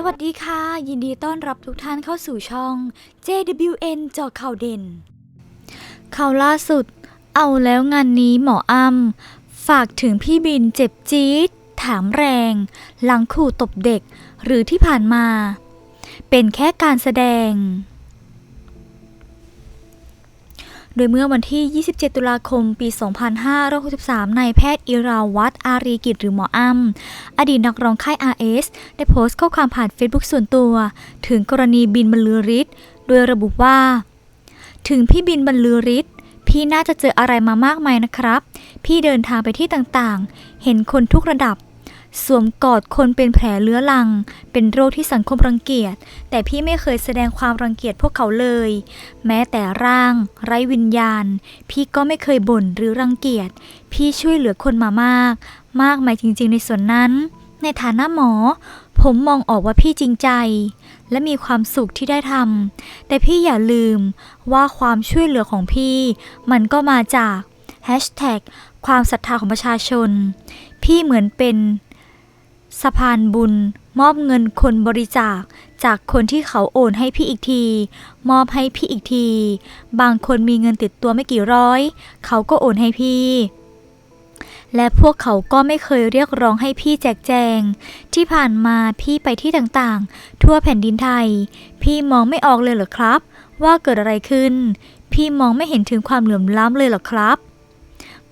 สวัสดีค่ะ ยินดีต้อนรับทุกท่านเข้าสู่ช่อง JWN เจอข่าวเด่น ข่าวล่าสุด เอาแล้วงานนี้หมออ้ำฝากถึงพี่บินเจ็บจี๊ดถามแรง หลังขู่ตบเด็กหรือที่ผ่านมา เป็นแค่การแสดง โดยเมื่อวันที่ 27 ตุลาคม ปี 2563 นายแพทย์อิราวัตอารีกิจหรือหมออ้ำอดีตนักร้องค่าย RS ได้โพสต์ข้อความผ่านเฟซบุ๊กส่วนตัว ถึงกรณีบินบรรลือฤทธิ์โดยระบุว่า ถึงพี่บินบรรลือฤทธิ์พี่น่าจะเจออะไรมามากมายนะครับ พี่เดินทางไปที่ต่างๆ เห็นคนทุกระดับ สวมกอดคนเป็นแผลเลื้อรัง เป็นโรคที่สังคมรังเกียจ แต่พี่ไม่เคยแสดงความรังเกียจพวกเขาเลย แม้แต่ร่าง ไร้วิญญาณ พี่ก็ไม่เคยบ่นหรือรังเกียจ พี่ช่วยเหลือคนมามาก มากมายจริง ๆ ในส่วนนั้น ในฐานะหมอ ผมมองออกว่าพี่จริงใจ และมีความสุขที่ได้ทำแต่พี่อย่าลืมว่าความช่วยเหลือของพี่ มันก็มาจาก ความศรัทธาของประชาชน พี่เหมือนเป็น สะพานบุญ มอบเงินคนบริจาค จากคนที่เขาโอนให้พี่อีกที มอบให้พี่อีกที บางคนมีเงินติดตัวไม่กี่ร้อย เขาก็โอนให้พี่ และพวกเขาก็ไม่เคยเรียกร้องให้พี่แจกแจง ที่ผ่านมาพี่ไปที่ต่างๆ ทั่วแผ่นดินไทย พี่มองไม่ออกเลยเหรอครับ ว่าเกิดอะไรขึ้น พี่มองไม่เห็นถึงความเหลื่อมล้ำเลยเหรอครับ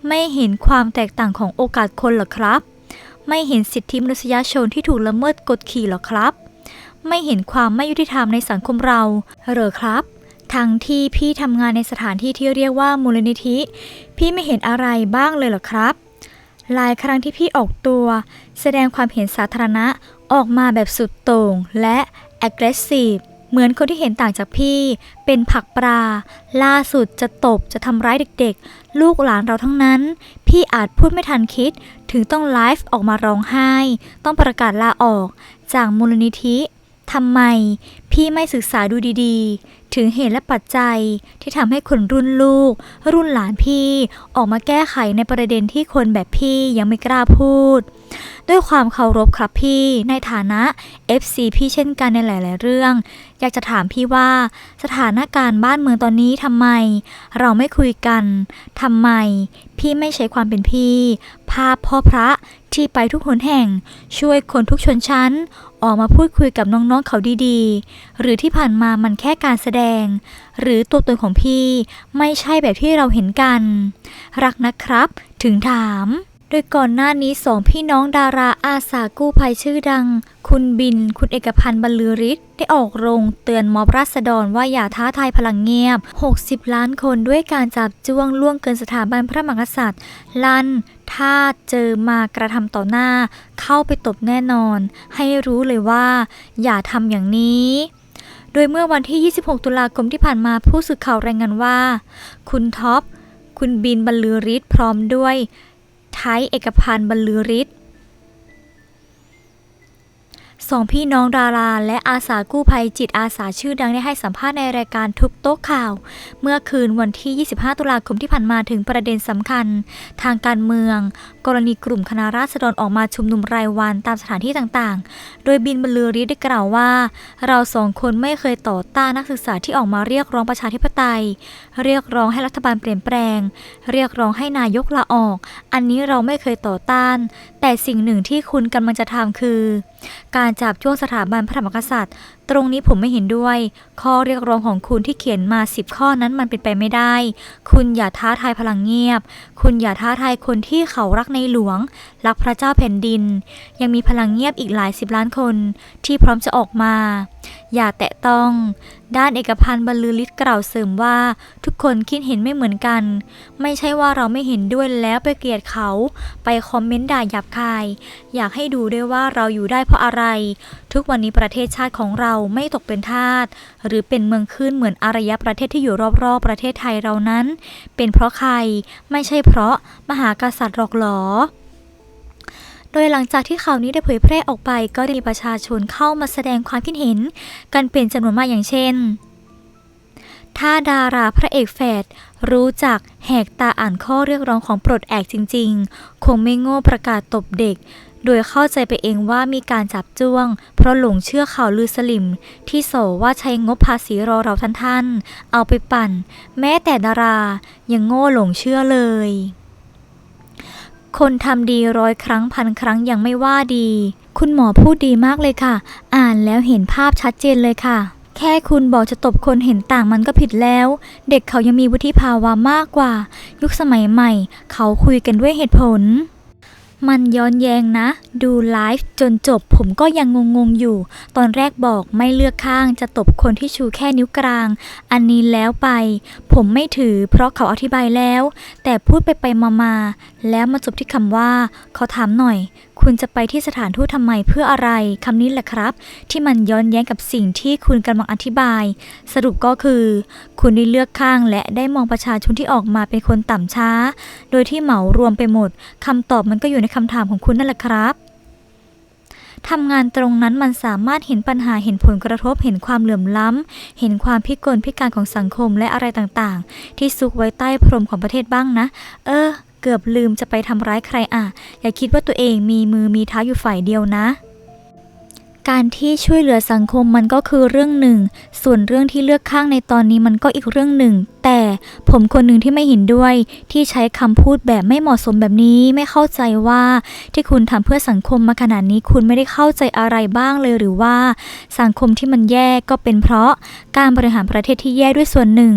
ไม่เห็นความแตกต่างของโอกาสคนเหรอครับ ไม่เห็นสิทธิมนุษยชนที่ถูกละเมิดกดขี่หรอครับ ไม่เห็นความไม่ยุติธรรมในสังคมเราเหรอครับ ทั้งที่พี่ทำงานในสถานที่ที่เรียกว่ามูลนิธิ พี่ไม่เห็นอะไรบ้างเลยเหรอครับ หลายครั้งที่พี่ออกตัว แสดงความเห็นสาธารณะออกมาแบบสุดโต่งและ aggressive เหมือนคนที่เห็นต่างจากพี่ เป็นผักปลาล่าสุดจะตบจะทำร้ายเด็กๆ ลูกหลานเราทั้งนั้น พี่อาจพูดไม่ทันคิด ถึงต้องไลฟ์ออกมาร้องไห้ ต้องประกาศลาออก จากมูลนิธิทำไม พี่ไม่ศึกษาดูดีๆ ถึงเหตุและปัจจัยที่ทำให้คนรุ่นลูก รุ่นหลานพี่ออกมาแก้ไขในประเด็นที่คนแบบพี่ยังไม่กล้าพูด ด้วยความเคารพครับพี่ในฐานะ FC พี่เช่นกันในหลาย ๆ เรื่อง อยากจะถามพี่ว่าสถานการณ์บ้านเมืองตอนนี้ทำไม เราไม่คุยกันทำไม พี่ไม่ใช้ความเป็นพี่ ภาพพ่อพระที่ไปทุกหนแห่ง ช่วยคนทุกชนชั้น ออกมาพูดคุยกับน้องๆเขาดีๆ หรือที่ผ่านมามันแค่การแสดง หรือตัวตนของพี่ไม่ใช่แบบที่เราเห็นกัน รักนะครับ ถึงถาม โดยก่อนหน้านี้สองพี่น้องดาราอาสากู้ภัยชื่อดัง คุณบิน คุณเอกพันธ์บรรลือฤทธิ์ได้ออกโรงเตือนมอบราษฎรว่าอย่าท้าทายพลังเงียบ 60 ล้านคนด้วยการจับจ้วงล่วงเกินสถาบันพระมหากษัตริย์ ลั่นถ้าเจอมากระทำต่อหน้า เข้าไปตบแน่นอน ให้รู้เลยว่า อย่าทำอย่างนี้โดยเมื่อวันที่ 26 ตุลาคมที่ผ่านมาผู้สื่อข่าวรายงานว่า คุณท็อป คุณบินบรรลือฤทธิ์พร้อมด้วย ไทยเอกพันธ์บรรลือฤทธิ์ สองพี่น้องดาราและอาสากู้ภัยจิตอาสาชื่อดังได้ให้สัมภาษณ์ในรายการทุกโต๊ะข่าว เมื่อคืนวันที่ 25 ตุลาคมที่ผ่านมาถึงประเด็นสำคัญ ทางการเมือง กรณีกลุ่มคณะราษฎรออกมาชุมนุมรายวันตามสถานที่ต่างๆ โดยบินบรรลือฤทธิ์ได้กล่าวว่า เราสองคนไม่เคยต่อต้านนักศึกษาที่ออกมาเรียกร้องประชาธิปไตย เรียกร้องให้รัฐบาลเปลี่ยนแปลง เรียกร้องให้นายกลาออก อันนี้เราไม่เคยต่อต้าน แต่สิ่งหนึ่งที่คุณกำลังจะทำคือ การจับจ้วงสถาบันพระมหากษัตริย์ตรงนี้ผมไม่เห็นด้วย ข้อเรียกร้องของคุณที่เขียนมาสิบข้อนั้นมันเป็นไปไม่ได้ คุณอย่าท้าทายพลังเงียบ คุณอย่าท้าทายคนที่เขารักในหลวง รักพระเจ้าแผ่นดิน ยังมีพลังเงียบอีกหลายสิบล้านคน ที่พร้อมจะออกมา อย่าแตะต้อง ด้านเอกพันธ์บรรลือฤทธิ์กล่าวเสริมว่า ทุกคนคิดเห็นไม่เหมือนกัน ไม่ใช่ว่าเราไม่เห็นด้วยแล้วไปเกลียดเขา ไปคอมเมนต์ด่าหยาบคาย อยากให้ดูด้วยว่าเราอยู่ได้เพราะอะไร ทุกวันนี้ประเทศชาติของเราไม่ตกเป็นทาสหรือเป็นเมืองขึ้นเหมือนอารยประเทศที่อยู่รอบๆประเทศไทยเรานั้น เป็นเพราะใครไม่ใช่เพราะมหากษัตริย์หรอกหรอโดยหลังจากที่ข่าวนี้ได้เผยแพร่ออกไป ก็ได้มีประชาชนเข้ามาแสดงความคิดเห็น กันเป็นจำนวนมากอย่างเช่น ถ้าดาราพระเอกแฝดรู้จักแหกตาอ่านข้อเรียกร้องของปลดแอกจริง ๆ คงไม่โง่ประกาศตบเด็ก โดยเข้าใจไปเองว่ามีการจับจ้วง เพราะหลงเชื่อข่าวลือสลิม ที่โสว่าใช้งบภาษีรอเราท่านท่านๆ เอาไปปั่น แม้แต่ดารายังโง่หลงเชื่อเลยคนทำดีร้อยครั้งพันครั้งยังไม่ว่าดี คุณหมอพูดดีมากเลยค่ะ อ่านแล้วเห็นภาพชัดเจนเลยค่ะ แค่คุณบอกจะตบคนเห็นต่างมันก็ผิดแล้ว เด็กเขายังมีวุฒิภาวะมากกว่า ยุคสมัยใหม่ เขาคุยกันด้วยเหตุผล มันย้อนแยงนะ ดูไลฟ์จนจบผมก็ยังงงๆอยู่ ตอนแรกบอกไม่เลือกข้างจะตบคนที่ชูแค่นิ้วกลาง อันนี้แล้วไป ผมไม่ถือเพราะเขาอธิบายแล้ว แต่พูดไปไปมามาๆแล้วมาจบที่คำว่า เขาถามหน่อย คุณจะไปที่สถานทูตทำไมเพื่ออะไรคำนี้แหละครับ ที่มันย้อนแย้งกับสิ่งที่คุณกำลังอธิบาย สรุปก็คือ คุณได้เลือกข้างและได้มองประชาชนที่ออกมาเป็นคนต่ำช้า โดยที่เหมารวมไปหมดคำตอบมันก็อยู่ในคำถามของคุณนั่นแหละครับทำงานตรงนั้นมันสามารถเห็นปัญหาเห็นผลกระทบเห็นความเหลื่อมล้ำ เห็นความพิกลพิการของสังคมและอะไรต่างๆ ที่ซุกไว้ใต้พรมของประเทศบ้างนะ เออเกือบลืมจะไปทำร้ายใครอะ อย่าคิดว่าตัวเองมีมือมีเท้าอยู่ฝ่ายเดียวนะ การที่ช่วยเหลือสังคมมันก็คือเรื่องหนึ่ง ส่วนเรื่องที่เลือกข้างในตอนนี้มันก็อีกเรื่องหนึ่ง แต่ผมคนหนึ่งที่ไม่เห็นด้วย ที่ใช้คำพูดแบบไม่เหมาะสมแบบนี้ไม่เข้าใจว่าที่คุณทำเพื่อสังคมมาขนาดนี้คุณไม่ได้เข้าใจอะไรบ้างเลยหรือว่า สังคมที่มันแย่ก็เป็นเพราะการบริหารประเทศที่แย่ด้วยส่วนหนึ่ง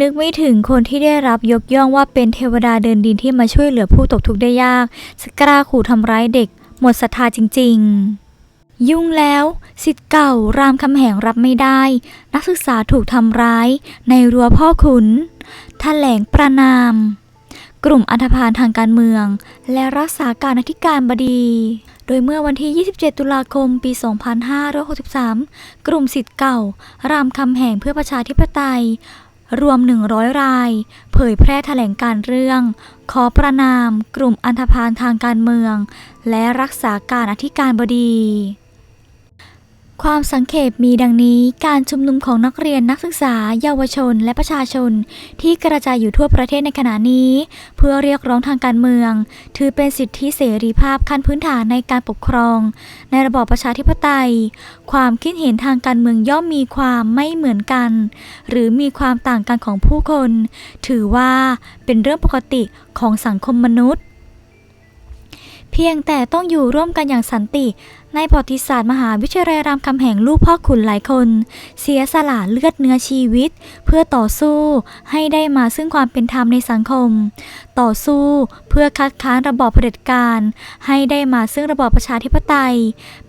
นึกไม่ถึงคนที่ได้รับยกย่องว่าเป็นเทวดาเดินดินที่มาช่วยเหลือผู้ตกทุกข์ได้ยากจะกล้าขู่ทำร้ายเด็ก หมดศรัทธาจริง ๆ ยุ่งแล้วสิทธิ์เก่ารามคำแหงรับไม่ได้ นักศึกษาถูกทำร้าย ในรั้วพ่อขุนแถลงประนาม กลุ่มอันธพาลทางการเมือง และรักษาการอธิการบดี โดยเมื่อวันที่ 27 ตุลาคม ปี 2563 กลุ่มสิทธิ์เก่ารามคำแหงเพื่อประชาธิปไตย รวม 100 ราย เผยแพร่แถลงการเรื่อง ขอประนามกลุ่มอันธพาลทางการเมือง และรักษาการอธิการบดี ความสังเขปมีดังนี้การชุมนุมของนักเรียนนักศึกษา เยาวชน และประชาชน ที่กระจายอยู่ทั่วประเทศในขณะนี้ เพื่อเรียกร้องทางการเมือง ถือเป็นสิทธิเสรีภาพขั้นพื้นฐานในการปกครอง ในระบอบประชาธิปไตย ความคิดเห็นทางการเมืองย่อมมีความไม่เหมือนกัน หรือมีความต่างกันของผู้คน ถือว่าเป็นเรื่องปกติของสังคมมนุษย์ เพียงแต่ต้องอยู่ร่วมกันอย่างสันติ ในประวัติศาสตร์มหาวิทยาลัยรามคำแหงลูกพ่อขุนหลายคน เสียสละเลือดเนื้อชีวิต เพื่อต่อสู้ให้ได้มาซึ่งความเป็นธรรมในสังคมต่อสู้เพื่อคัดค้านระบอบเผด็จการ ให้ได้มาซึ่งระบอบประชาธิปไตย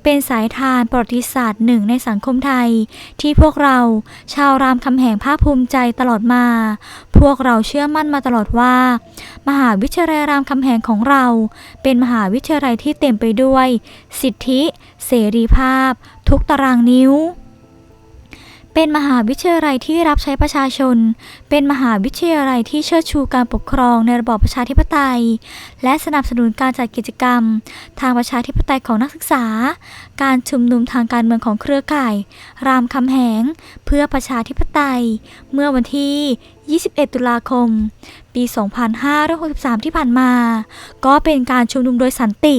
เป็นสายทานประวัติศาสตร์หนึ่งในสังคมไทย ที่พวกเราชาวรามคำแหงภาคภูมิใจตลอดมา พวกเราเชื่อมั่นมาตลอดว่า มหาวิทยาลัยรามคำแหงของเรา เป็นมหาวิทยาลัยที่เต็มไปด้วย สิทธิ เสรีภาพ ทุกตารางนิ้ว เป็นมหาวิทยาลัยที่รับใช้ประชาชน เป็นมหาวิทยาลัยที่เชิดชูการปกครองในระบอบประชาธิปไตย และสนับสนุนการจัดกิจกรรม ทางประชาธิปไตยของนักศึกษา การชุมนุมทางการเมืองของเครือข่าย รามคำแหง เพื่อประชาธิปไตย เมื่อวันที่ 21 ตุลาคม ปี 2563 ที่ผ่านมา ก็เป็นการชุมนุมโดยสันติ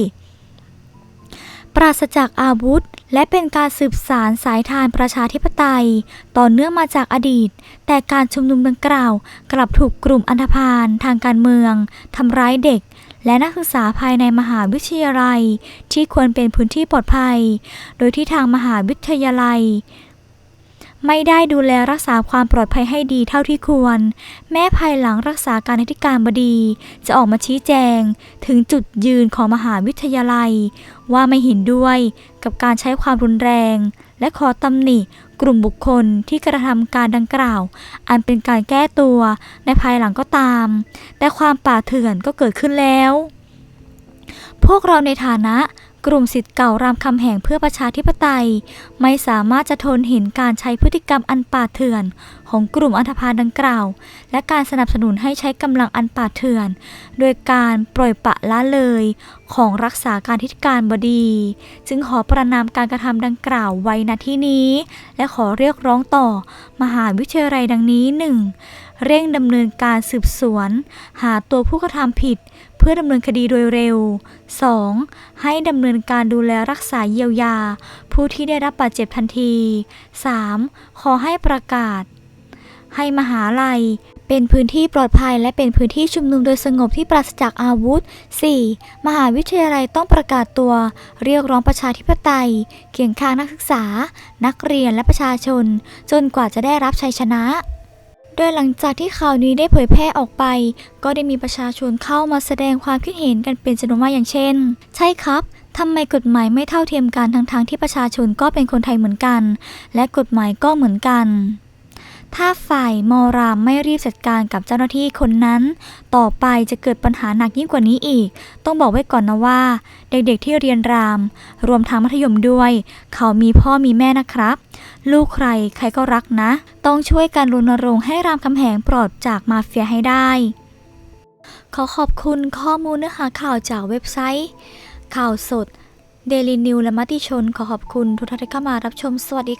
ปราศจากอาวุธ และเป็นการสืบสารสายทานประชาธิปไตย ต่อเนื่องมาจากอดีต แต่การชุมนุมดังกล่าว กลับถูกกลุ่มอันธพาลทางการเมืองทำร้ายเด็ก และนักศึกษาภายในมหาวิทยาลัย ที่ควรเป็นพื้นที่ปลอดภัย โดยที่ทางมหาวิทยาลัย ไม่ได้ดูแลรักษาความปลอดภัยให้ดีเท่าที่ควร แม้ภายหลังรักษาการอธิการบดี จะออกมาชี้แจง ถึงจุดยืนของมหาวิทยาลัย ว่าไม่เห็นด้วยกับการใช้ความรุนแรง และขอตำหนิกลุ่มบุคคลที่กระทำการดังกล่าว อันเป็นการแก้ตัวในภายหลังก็ตาม แต่ความป่าเถื่อนก็เกิดขึ้นแล้ว พวกเราในฐานะ กลุ่มสิทธิ์เก่ารามคำแหงเพื่อประชาธิปไตย ไม่สามารถจะทนเห็นการใช้พฤติกรรมอันป่าเถื่อน ของกลุ่มอันธพาลดังกล่าว และการสนับสนุนให้ใช้กำลังอันป่าเถื่อน โดยการปล่อยปะละเลยของรักษาการทิศการบดี จึงขอประนามการกระทำดังกล่าวไว้ณที่นี้ และขอเรียกร้องต่อมหาวิทยาลัยดังนี้หนึ่งเร่งดำเนินการสืบสวน หาตัวผู้กระทำผิด พื่อพื่อดำเนินคดีโดยเร็ว 2. ให้ดำเนินการดูแลรักษาเยียวยา ผู้ที่ได้รับบาดเจ็บทันที 3. ขอให้ประกาศ ให้มหาลัย เป็นพื้นที่ปลอดภัยและเป็นพื้นที่ชุมนุมโดยสงบที่ปราศจากอาวุธ 4. มหาวิทยาลัยต้องประกาศตัว เรียกร้องประชาธิปไตย เคียงข้างนักศึกษา นักเรียนและประชาชน จนกว่าจะได้รับชัยชนะ โดยหลังจากที่ข่าวนี้ได้เผยแพร่ออกไป ก็ได้มีประชาชนเข้ามาแสดงความคิดเห็นกันเป็นจำนวนมากอย่างเช่น ใช่ครับทำไมกฎหมายไม่เท่าเทียมกันทั้งๆที่ประชาชนก็เป็นคนไทยเหมือนกัน และกฎหมายก็เหมือนกัน ถ้าฝ่ายมอรามไม่รีบจัดการกับเจ้าหน้าที่คนนั้น ต่อไปจะเกิดปัญหาหนักยิ่งกว่านี้อีก ต้องบอกไว้ก่อนนะว่า เด็กๆที่เรียนราม รวมทั้งมัธยมด้วย เขามีพ่อมีแม่นะครับ ลูกใครใครก็รักนะ ต้องช่วยกันรณรงค์ให้รามคำแหงปลอดจากมาเฟียให้ได้ ขอขอบคุณข้อมูลเนื้อหาข่าวจากเว็บไซต์ ข่าวสด Daily New และมติชน ขอขอบคุณทุกท่านที่เข้ามารับชมสวัสดีค่ะ